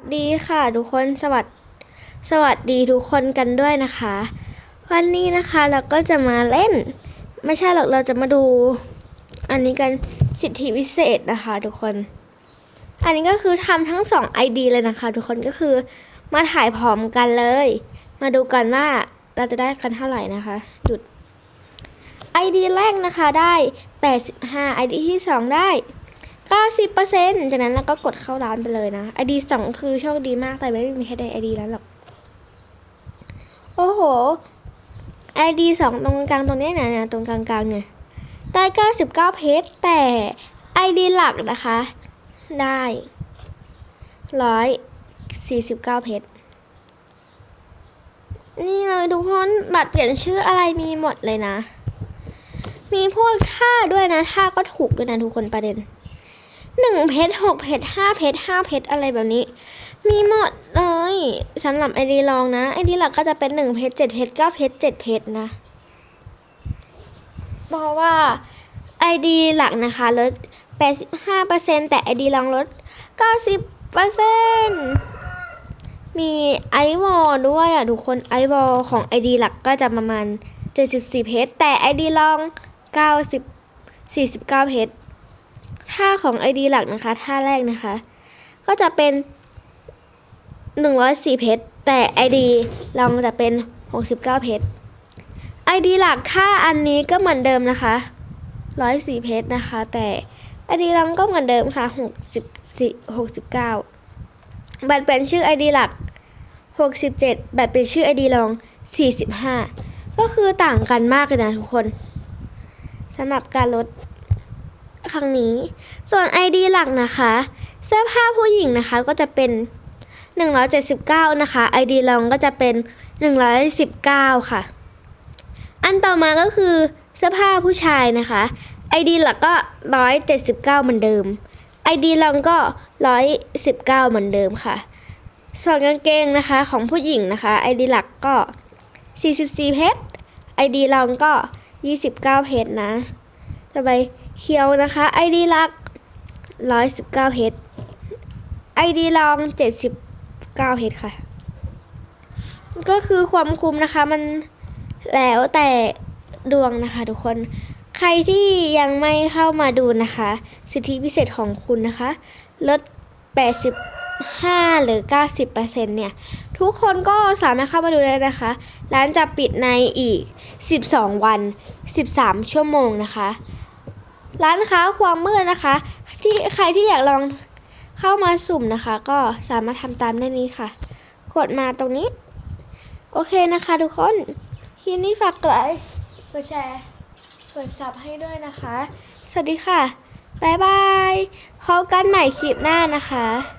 สวัสดีค่ะทุกคนสวัสดสวัสดีทุกคนกันด้วยนะคะ วันนี้นะคะเราก็จะมาเล่น ไม่ใช่หรอกเราจะมาดู อันนี้กันสิทธิพิเศษนะคะ ทุกคน อันนี้ก็คือทำทั้งสอง ID เลยนะคะ ทุกคนก็คือมาถ่ายพร้อมกันเลย มาดูกันว่าเราจะได้กันเท่าไหร่นะคะ หยุด ID แรกนะคะได้ 85 ID ที่สองได้ 90%จากนั้นเราก็กดเข้าร้านไปเลยนะ ID สองคือโชคดีมากแต่ไม่มีใครได้ ID แล้วหรอก โอ้โห ID สองตรงกลางตรงนี้ยนะตรงกลางๆเนี่ยได้99 เพชรแต่ ID หลักนะคะ ได้149 เพชรนี่เลยทุกคนบัตรเปลี่ยนชื่ออะไรมีหมดเลยนะ มีพวกท่าด้วยนะท่าก็ถูกด้วยนะทุกคนประเด็น หนึ่งเพชรหกเพชรห้าเพชรห้าเพชรอะไรแบบนี้ มีหมดเลยสำหรับไอดีลองนะไอดีหลักก็จะเป็นหนึ่งเพชรเจ็ดเพชรเก้าเพชรเจ็ดเพชรนะ เพราะว่าไอดีหลักนะคะลดแปดสิบห้าเปอร์เซ็นแต่ไอดีลองลดเก้าสิบเปอร์เซ็นมีไอวอลด้วยอะทุกคนไอวอลของไอดีหลักก็จะประมาณเจ็ดสิบสี่เพชรแต่ไอดีลองเก้าสิบสี่สิบเก้าเพชร ท่าของ ID หลักนะคะท่าแรกนะคะ ก็จะเป็น 104 เพชร แต่ ID ลองจะเป็น 69 เพชร ID หลักท่าอันนี้ก็เหมือนเดิมนะคะ 104 เพชรนะคะ แต่ ID ลองก็เหมือนเดิมค่ะ 64 69 บัตรเปลี่ยนชื่อ ID หลัก 67 บัตรเปลี่ยนชื่อ ID ลอง 45 ก็คือต่างกันมากเลยนะทุกคนสำหรับการลด ครั้งนี้ ส่วน ID หลักนะคะ เสื้อผ้าผู้หญิงนะคะก็จะเป็น 179 นะคะ ID รองก็จะเป็น 119 ค่ะ อันต่อมาก็คือเสื้อผ้าผู้ชายนะคะ ID หลักก็ 179 เหมือนเดิม ID รองก็ 119 เหมือนเดิมค่ะ ส่วนกางเกงนะคะของผู้หญิงนะคะ ID หลักก็ 44 เพชร ID รองก็ 29 เพชรนะต่อไป เคียวนะคะ ID หลัก119เพชร ID รอง 79เพชรค่ะ ก็คือความคุ้มนะคะมันแล้วแต่ดวงนะคะทุกคน ใครที่ยังไม่เข้ามาดูนะคะ สิทธิพิเศษของคุณนะคะ ลด 85 หรือ 90%เนี่ย ทุกคนก็สามารถเข้ามาดูได้นะคะ ร้านจะปิดในอีก 12 วัน 13 ชั่วโมงนะคะ ร้านค้าความมืดนะคะ ที่ใครที่อยากลองเข้ามาสุ่มนะคะ ก็สามารถทำตามได้นี้ค่ะ กดมาตรงนี้ โอเคนะคะทุกคน คลิปนี้ฝากกดไลค์กดแชร์กดซับให้ด้วยนะคะ สวัสดีค่ะ บ๊ายบายพบกันใหม่คลิปหน้านะคะ